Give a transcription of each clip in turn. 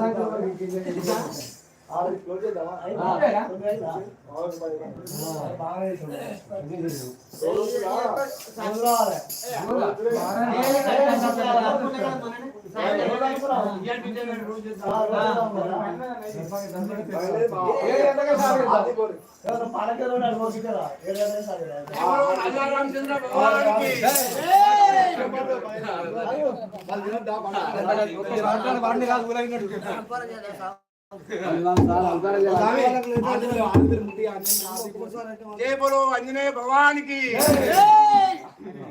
Saya. ఆరు close చేద్దామా రామచంద్ర భగవానికి కాదు జయ బలో అంజనేయ భవానికి.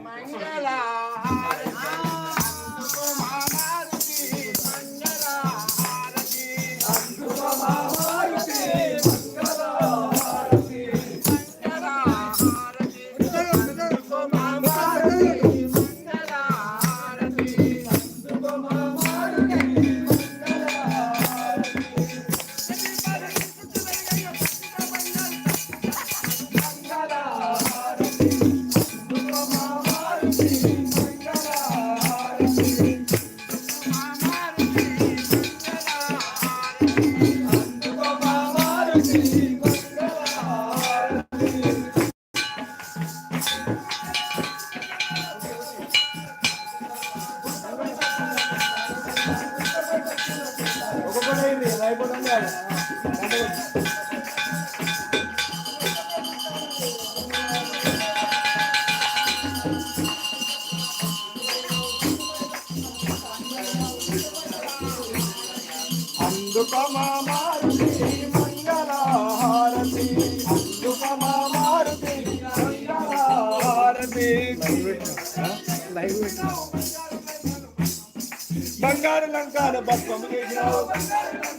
మంగళ Bangar Lankar Bhattam Gijao Bangar Lankar Bhattam Gijao